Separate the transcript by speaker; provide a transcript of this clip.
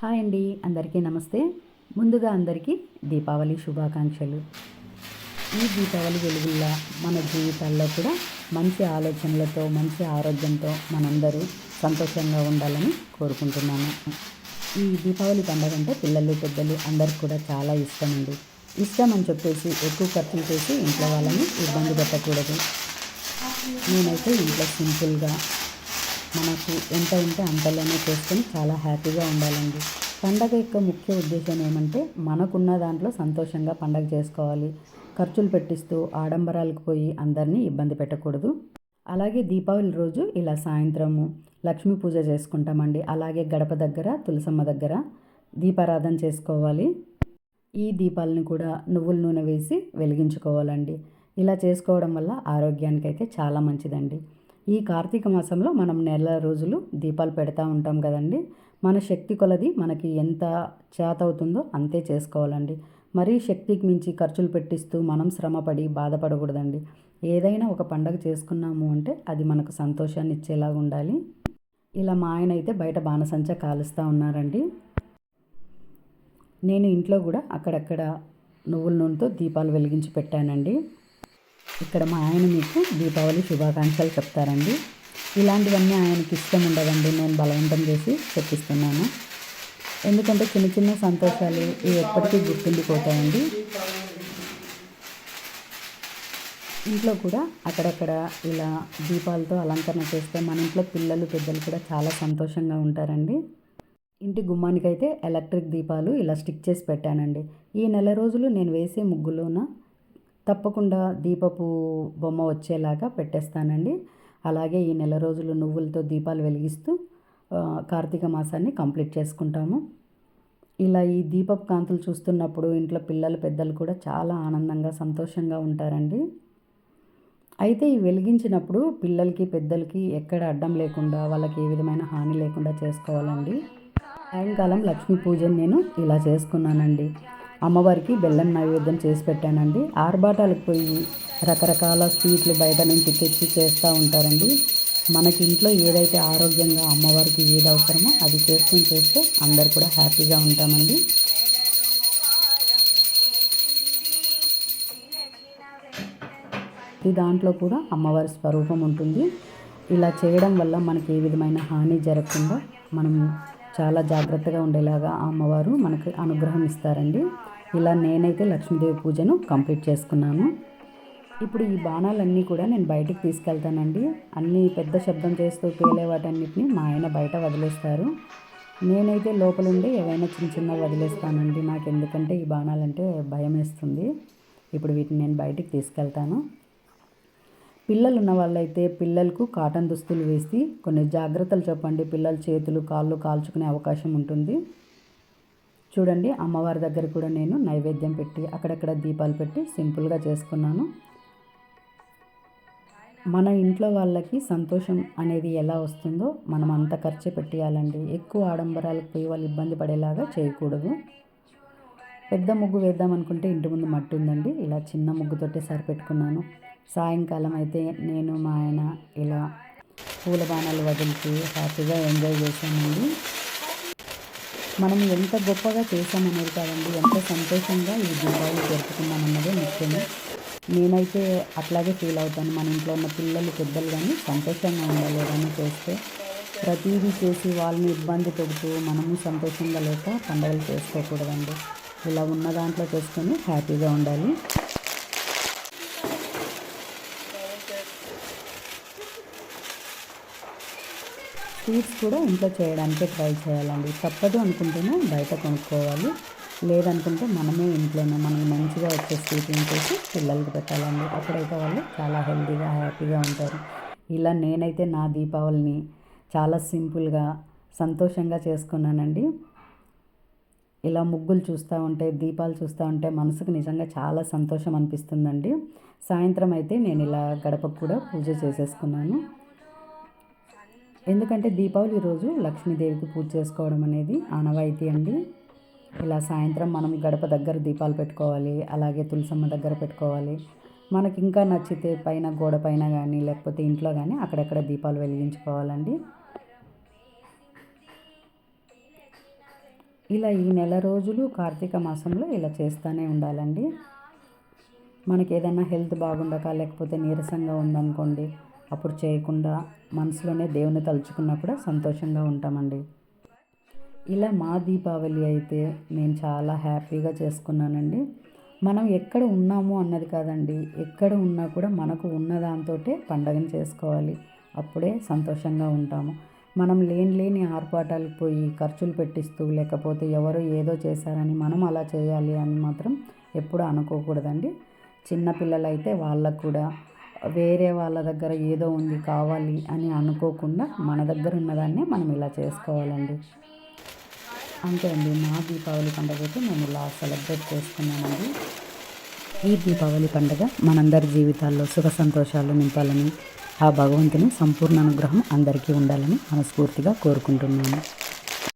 Speaker 1: Hi అండి అందరికీ నమస్తే. ముందుగా అందరికీ దీపావళి శుభాకాంక్షలు. ఈ దీపావళి వెలుగుల్లా మన జీవితాల్లో కూడా మంచి ఆలోచనలతో మంచి ఆరోగ్యంతో మనందరూ సంతోషంగా ఉండాలని కోరుకుంటున్నాను ఈ దీపావళి పండుగ అంటే పిల్లలు పెద్దలు అందరికి కూడా చాలా ఇష్టం అండి. ఇష్టం అని చెప్పేసి ఎక్కువ ఖర్చులు చేసి ఇంట్లో వాళ్ళని ఇబ్బంది పెట్టకూడదు. నేనైతే ఇంట్లో సింపుల్గా మనకు ఎంత ఉంటే అంతలోనే చేసుకొని చాలా హ్యాపీగా ఉండాలండి. పండగ యొక్క ముఖ్య ఉద్దేశం ఏమంటే మనకున్న దాంట్లో సంతోషంగా పండగ చేసుకోవాలి. ఖర్చులు పెట్టిస్తూ ఆడంబరాలకు పోయి అందరినీ ఇబ్బంది పెట్టకూడదు. అలాగే దీపావళి రోజు ఇలా సాయంత్రము లక్ష్మీ పూజ చేసుకుంటామండి. అలాగే గడప దగ్గర తులసమ్మ దగ్గర దీపారాధన చేసుకోవాలి. ఈ దీపాలను కూడా నువ్వుల నూనె వేసి వెలిగించుకోవాలండి. ఇలా చేసుకోవడం వల్ల ఆరోగ్యానికి అయితే చాలా మంచిదండి. ఈ కార్తీక మాసంలో మనం నెల రోజులు దీపాలు పెడతా ఉంటాం కదండి. మన శక్తి కొలది మనకి ఎంత చేత అవుతుందో అంతే చేసుకోవాలండి. మరీ శక్తికి మించి ఖర్చులు పెట్టిస్తూ మనం శ్రమపడి బాధపడకూడదండి. ఏదైనా ఒక పండగ చేసుకున్నాము అంటే అది మనకు సంతోషాన్ని ఇచ్చేలాగా ఉండాలి. ఇలా మా ఆయన అయితే బయట బాణసంచ కాలుస్తూ ఉన్నారండి. నేను ఇంట్లో కూడా అక్కడక్కడ నువ్వుల నూనెతో దీపాలు వెలిగించి పెట్టానండి. ఇక్కడ మా ఆయన మీకు దీపావళి శుభాకాంక్షలు చెప్తారండి. ఇలాంటివన్నీ ఆయనకి ఇష్టం ఉండదండి. నేను బలవంతం చేసి చెప్పిస్తున్నాను. ఎందుకంటే చిన్న చిన్న సంతోషాలు ఇవి ఎప్పటికీ గుర్తుండిపోతాయండి. ఇంట్లో కూడా అక్కడక్కడ ఇలా దీపాలతో అలంకరణ చేస్తే మన ఇంట్లో పిల్లలు పెద్దలు కూడా చాలా సంతోషంగా ఉంటారండి. ఇంటి గుమ్మానికైతే ఎలక్ట్రిక్ దీపాలు ఇలా స్టిక్ చేసి పెట్టానండి. ఈ నెల రోజులు నేను వేసే ముగ్గులోన తప్పకుండా దీపపు బొమ్మ వచ్చేలాగా పెట్టేస్తానండి. అలాగే ఈ నెల రోజులు నువ్వులతో దీపాలు వెలిగిస్తూ కార్తీక మాసాన్ని కంప్లీట్ చేసుకుంటాము. ఇలా ఈ దీపపు కాంతులు చూస్తున్నప్పుడు ఇంట్లో పిల్లలు పెద్దలు కూడా చాలా ఆనందంగా సంతోషంగా ఉంటారండి. అయితే ఈ వెలిగించినప్పుడు పిల్లలకి పెద్దలకి ఎక్కడ అడ్డం లేకుండా వాళ్ళకి ఏ విధమైన హాని లేకుండా చేసుకోవాలండి. సాయంకాలం లక్ష్మీ పూజను నేను ఇలా చేసుకున్నానండి. అమ్మవారికి బెల్లం నైవేద్యం చేసి పెట్టానండి. ఆర్బాటాలకు పోయి రకరకాల స్వీట్లు బయట నుంచి తెచ్చి చేస్తూ ఉంటారండి. మనకి ఇంట్లో ఏదైతే ఆరోగ్యంగా అమ్మవారికి ఏది అవసరమో అది చేసుకుని చేస్తే అందరు కూడా హ్యాపీగా ఉంటామండి. ప్రతి దాంట్లో కూడా అమ్మవారి స్వరూపం ఉంటుంది. ఇలా చేయడం వల్ల మనకి ఏ విధమైన హాని జరగకుండా మనం చాలా జాగ్రత్తగా ఉండేలాగా అమ్మవారు మనకి అనుగ్రహం ఇస్తారండి. ఇలా నేనైతే లక్ష్మీదేవి పూజను కంప్లీట్ చేసుకున్నాను. ఇప్పుడు ఈ బాణాలన్నీ కూడా నేను బయటికి తీసుకెళ్తానండి. అన్నీ పెద్ద శబ్దం చేస్తూ పేలే వాటన్నిటిని మా ఆయన బయట వదిలేస్తారు. నేనైతే లోపలుండి ఏవైనా చిన్న చిన్న వదిలేస్తానండి. నాకు ఎందుకంటే ఈ బాణాలంటే భయం వేస్తుంది ఇప్పుడు వీటిని నేను బయటికి తీసుకెళ్తాను. పిల్లలు ఉన్న వాళ్ళైతే పిల్లలకు కాటన్ దుస్తులు వేసి కొన్ని జాగ్రత్తలు చెప్పండి. పిల్లల చేతులు కాళ్ళు కాల్చుకునే అవకాశం ఉంటుంది. చూడండి అమ్మవారి దగ్గర కూడా నేను నైవేద్యం పెట్టి అక్కడక్కడ దీపాలు పెట్టి సింపుల్గా చేసుకున్నాను. మన ఇంట్లో వాళ్ళకి సంతోషం అనేది ఎలా వస్తుందో మనం అంత ఖర్చు పెట్టేయాలండి. ఎక్కువ ఆడంబరాలకు పోయి వాళ్ళు ఇబ్బంది పడేలాగా చేయకూడదు. పెద్ద ముగ్గు వేద్దాం అనుకుంటే ఇంటి ముందు మట్టి ఉందండి. ఇలా చిన్న ముగ్గుతోటే సరిపెట్టుకున్నాను. సాయంకాలం అయితే నేను మా ఆయన ఇలా పూల బాణాలు వదిలిచి హ్యాపీగా ఎంజాయ్ చేశామండి. మనం ఎంత గొప్పగా చేశామనేది కాదండి ఎంత సంతోషంగా ఈ దీపావళి జరుపుకున్నామన్నదే ముఖ్యమే నేనైతే అట్లాగే ఫీల్ అవుతాను మన ఇంట్లో ఉన్న పిల్లలు పెద్దలు కానీ సంతోషంగా ఉండాలి ఏదైనా చేస్తే ప్రతీదీ చేసి వాళ్ళని ఇబ్బంది పెడుతూ మనము సంతోషంగా లేక పండుగలు చేసుకోకూడదండి. ఇలా ఉన్న దాంట్లో చేసుకొని హ్యాపీగా ఉండాలి. స్వీట్స్ కూడా ఇంట్లో చేయడానికే ట్రై చేయాలండి. తప్పదు అనుకుంటేనే బయట కొనుక్కోవాలి. లేదనుకుంటే మనమే ఇంట్లోనే మనం మంచిగా వచ్చే స్వీటింగ్ చేసి పిల్లలకి పెట్టాలండి. అప్పుడైతే వాళ్ళు చాలా హెల్తీగా హ్యాపీగా ఉంటారు. ఇలా నేనైతే నా దీపావళిని చాలా సింపుల్గా సంతోషంగా చేసుకున్నానండి. ఇలా ముగ్గులు చూస్తూ ఉంటే దీపాలు చూస్తూ ఉంటే మనసుకు నిజంగా చాలా సంతోషం అనిపిస్తుందండి. సాయంత్రం అయితే నేను ఇలా గడపకు కూడా పూజ చేసేసుకున్నాను. ఎందుకంటే దీపావళి రోజు లక్ష్మీదేవికి పూజ చేసుకోవడం అనేది ఆనవాయితీ అండి. ఇలా సాయంత్రం మనం గడప దగ్గర దీపాలు పెట్టుకోవాలి అలాగే తులసమ్మ దగ్గర పెట్టుకోవాలి. మనకి ఇంకా నచ్చితే పైన గోడ పైన కానీ లేకపోతే ఇంట్లో కానీ అక్కడక్కడ దీపాలు వెలిగించుకోవాలండి. ఇలా ఈ నెల రోజులు కార్తీక మాసంలో ఇలా చేస్తూనే ఉండాలండి. మనకి ఏదైనా హెల్త్ బాగుండక లేకపోతే నీరసంగా ఉందనుకోండి అప్పుడు చేయకుండా మనసులోనే దేవుని తలుచుకున్నా కూడా సంతోషంగా ఉంటామండి. ఇలా మా దీపావళి అయితే నేను చాలా హ్యాపీగా చేసుకున్నానండి. మనం ఎక్కడ ఉన్నాము అన్నది కాదండి. ఎక్కడ ఉన్నా కూడా మనకు ఉన్న దాంతో పండగను చేసుకోవాలి. అప్పుడే సంతోషంగా ఉంటాము. మనం లేని లేని ఆర్పాటాలకు పోయి ఖర్చులు పెట్టిస్తూ లేకపోతే ఎవరో ఏదో చేశారని మనం అలా చేయాలి అని మాత్రం ఎప్పుడు అనుకోకూడదండి. చిన్నపిల్లలైతే వాళ్ళకు కూడా వేరే వాళ్ళ దగ్గర ఏదో ఉంది కావాలి అని అనుకోకుండా మన దగ్గర ఉన్నదాన్నే మనం ఇలా చేసుకోవాలండి. అంతే అండి. మా దీపావళి పండుగ అయితే మేము ఇలా సెలబ్రేట్ చేసుకున్నామండి. ఈ దీపావళి పండుగ మనందరి జీవితాల్లో సుఖ సంతోషాలు నింపాలని ఆ భగవంతుని సంపూర్ణ అనుగ్రహం అందరికీ ఉండాలని మనస్ఫూర్తిగా కోరుకుంటున్నాను